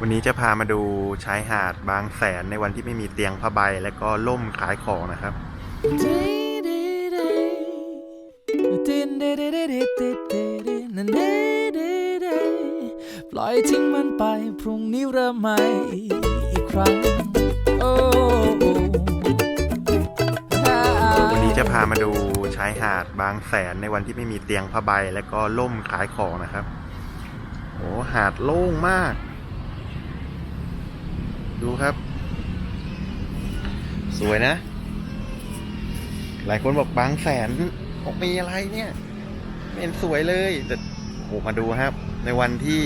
วันนี้จะพามาดูชายหาดบางแสนในวันที่ไม่มีเตียงผ้าใบและก็ล่มขายของนะครับ ปล่อยทิ้งมันไป พรุ่งนี้เริ่มใหม่อีกครั้งโอ้วันนี้จะพามาดูชายหาดบางแสนในวันที่ไม่มีเตียงผ้าใบและก็ล่มขายของนะครับโอ้หาดโล่งมาก ดูครับ สวยนะ หลายคนบอกบางแสนบอกมีอะไรเนี่ยเห็นสวยเลย แต่โอ้มาดูครับ ในวันที่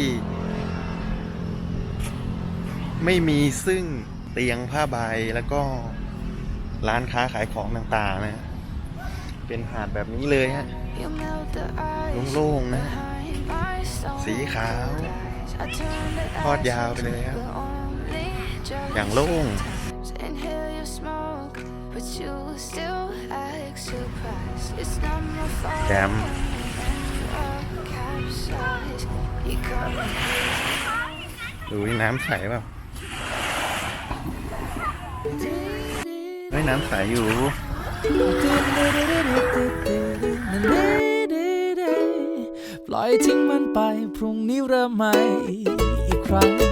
ไม่มีซึ่งเตียงผ้าใบแล้วก็ร้านค้าขายของต่างๆนะ เป็นหาดแบบนี้เลยฮะโล่งๆนะ สีขาว ทอดยาวไปเลยครับ ออย่างโล่ง แจมดูนี่น้ำใสเปล่าเฮ้ยน้ำใสอยู่ปล่อยทิ้งมันไป พรุ่งนี้เริ่มใหม่อีกครั้ง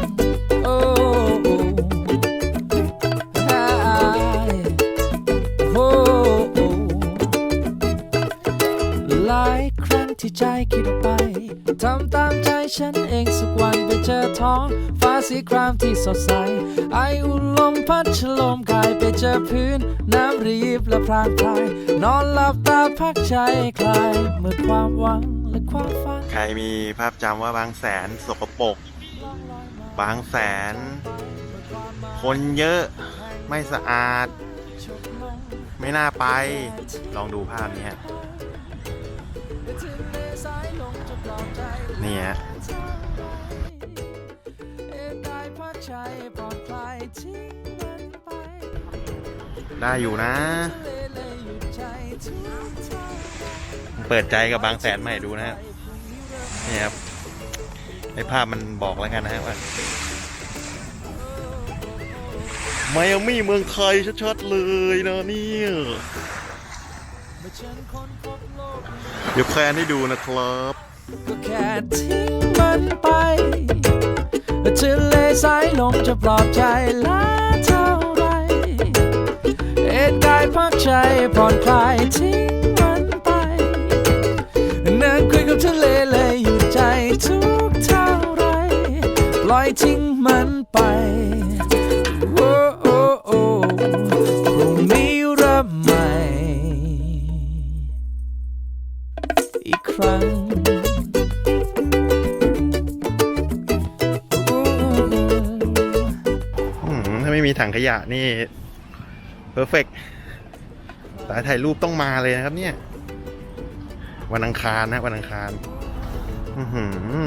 ใจคิดออกไปทำตามใจฉันเองสักวันไปเจอท้องฟ้าสีครามที่สดใส ไออุ่นลมพัดฉลมกายไปเจอพื้น น้ำรีบและพรางพราย นอนหลับตาพักใจคลายเมื่อความหวังและความฝันใครมีภาพจำว่าบางแสนสกปรกบางแสน คนเยอะไม่สะอาด ไม่น่าไป ลองดูภาพนี้ฮะ นี่ฮะได้อยู่นะ เปิดใจกับบางแสนใหม่ดูนะฮะนี่ครับในภาพมันบอกแล้วกันนะฮะว่าไมอามี่เมืองไทยชัดๆเลยนะเนี่ยเดี๋ยวแพลนให้ดูนะครับ ก็แค่ทิ้งมันไปทะเลสายลมจะปลอบใจล้าเท่าไรเอ็ดกายพักใจผ่อนคลายทิ้งมันไปนั่งคุยกับทะเลเลยหยุดใจทุกเท่าไรปล่อยทิ้งมันไปโอ้โอ้โอ้พรุ่งนี้เริ่มใหม่อีกครั้ง มีถังขยะนี่เพอร์เฟกสายถ่ายรูปต้องมาเลยนะครับ เนี่ย วันอังคารนะ วันอังคาร อือหือ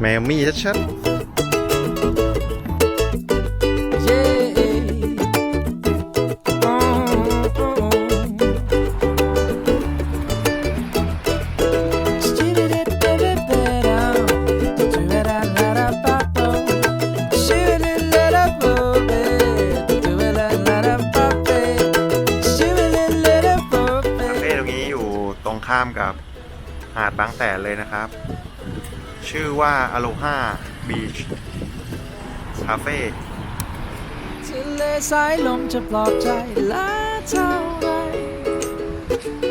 แมวมี่ชัดๆ ข้ามกับหาดบางแสนเลยนะครับ ชื่อว่า Aloha Beach Cafe ทะเลสายลมจะปลอบใจแล้าเท่าไร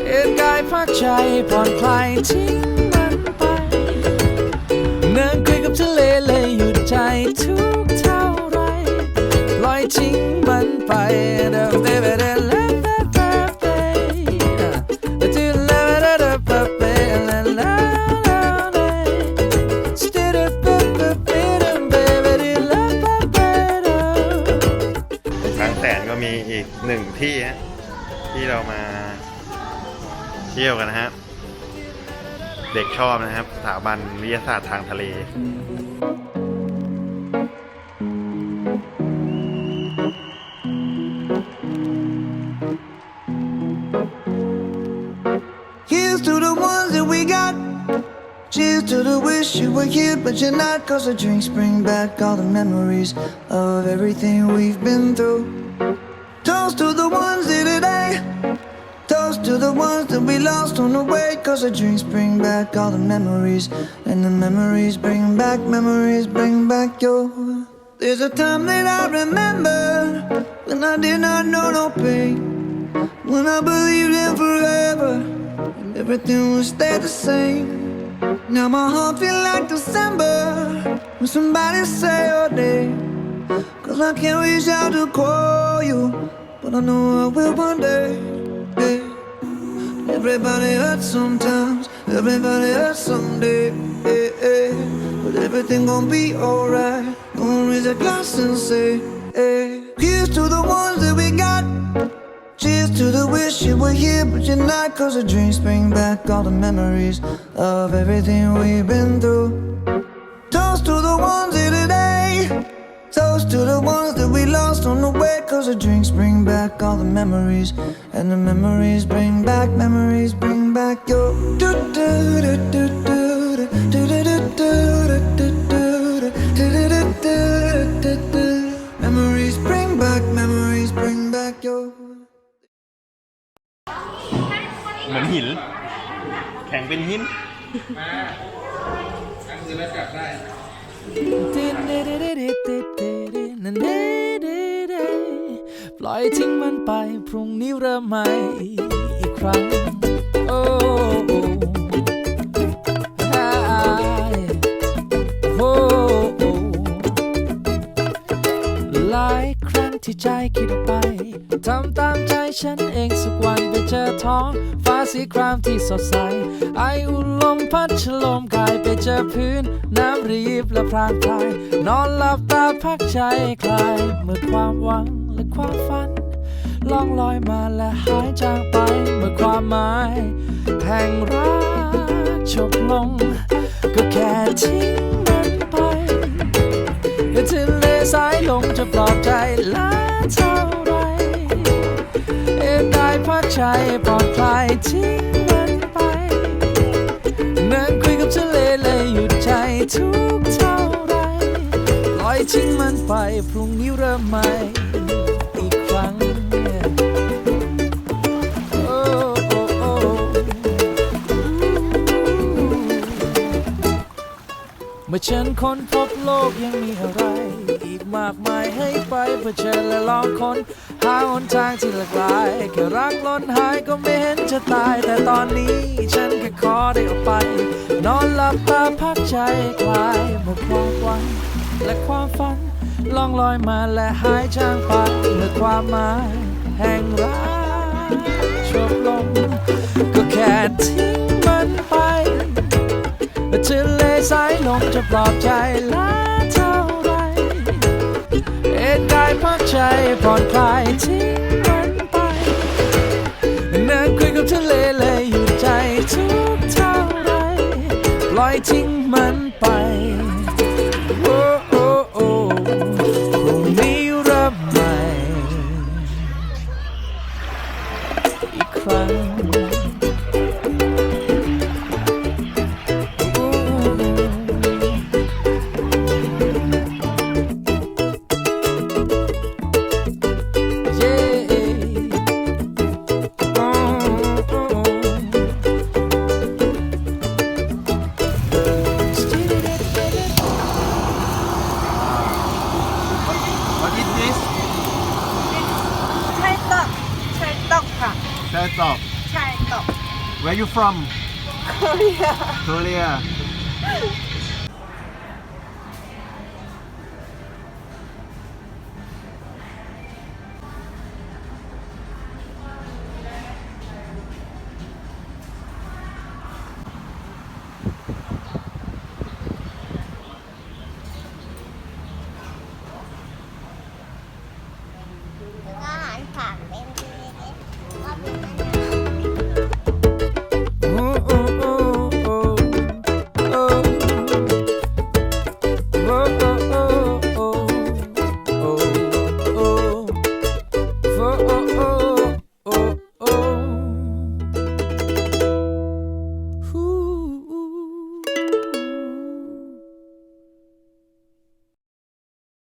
เอ็นกายพักใจผ่อนคลายทิ้งมันไปนั่งคุยกับทะเลเลยหยุดใจทุกเท่าไรปล่อยทิ้งมันไปเดิม อบนะครับ สถาบันวิทยาศาสตร์ทางทะเล Here's to the ones that we got. Cheers to the wish you were here, but you're not. Cause the drinks bring back all the memories of everything we've been through. Toast to the ones here today. to the ones that we lost on the way. Cause the drinks bring back all the memories. And the memories bring back, memories bring back your. There's a time that I remember when I did not know no pain. When I believed in forever and everything would stay the same. Now my heart feel like December when somebody say your name. Cause I can't reach out to call you, but I know I will one day. Everybody hurts sometimes, everybody hurts someday. yeah, yeah. But everything gon' be alright. Gonna raise a glass and say, hey. Here's to the ones that we got. Cheers to the wish you were here, but you're not. Cause the dreams bring back all the memories of everything we've been through. way. Cause the drinks bring back all the memories. And the memories bring back, memories bring back your. do do do do do do do do do do do do do do do Memories bring back, memories bring back your. เหมือนหิน แข็งเป็นหิน ปล่ ลอยทิ้งมันไป พรุ่งนี้เริ่มใหม่อีกครั้ง โอ้หลายครั้งที่ใจคิดออกไป ทำตามใจฉันเองสักวันไปเจอท้อง ฟ้าสีครามที่สดใส ไออุ่นลมพัดฉลมกายไปเจอพื้น น้ำรีบและพรางพลาย นอนหลับตาพักใจคลายเมื่อความหวัง และความฝันล่องลอยมาและหายจางไปเมื่อความหมายแห่งรักจบลง ก็แค่ทิ้งมันไปทะเลสายลมจะปลอบใจล้าเท่าไรเอ็นได้พักใจปลอดคลายทิ้งมันไปนั่งคุยกับทะเลเลยหยุดใจทุก ทิ้งมันไป พรุ่งนี้เริ่มใหม่อีกครั้ง โอ้โอ้โอ้เมื่อฉันค้นพบโลกยังมีอะไร อีกมากมายให้ไปเพื่อเจอและลองค้นหาหนทางที่หลากหลายแค่รักล้นหายก็ไม่เห็นจะตาย แต่ตอนนี้ฉันแค่ขอได้ออกไป นอนหลับตาพักใจคลายเมื่อความหวัง และความฝันล่องลอยมาและหายจางไปเมื่อความหมายแห่งรักจบลงก็แค่ทิ้งมันไปทะเลสายลมจะปลอบใจล้าเท่าไรเอ็นกายพักใจผ่อนคลายทิ้งมันไปนั่งคุยกับทะเลเลยหยุดใจทุกเท่าไรปล่อยทิ้งมันไป Chai Tok. Chai Tok. Where you from? Korea. Korea.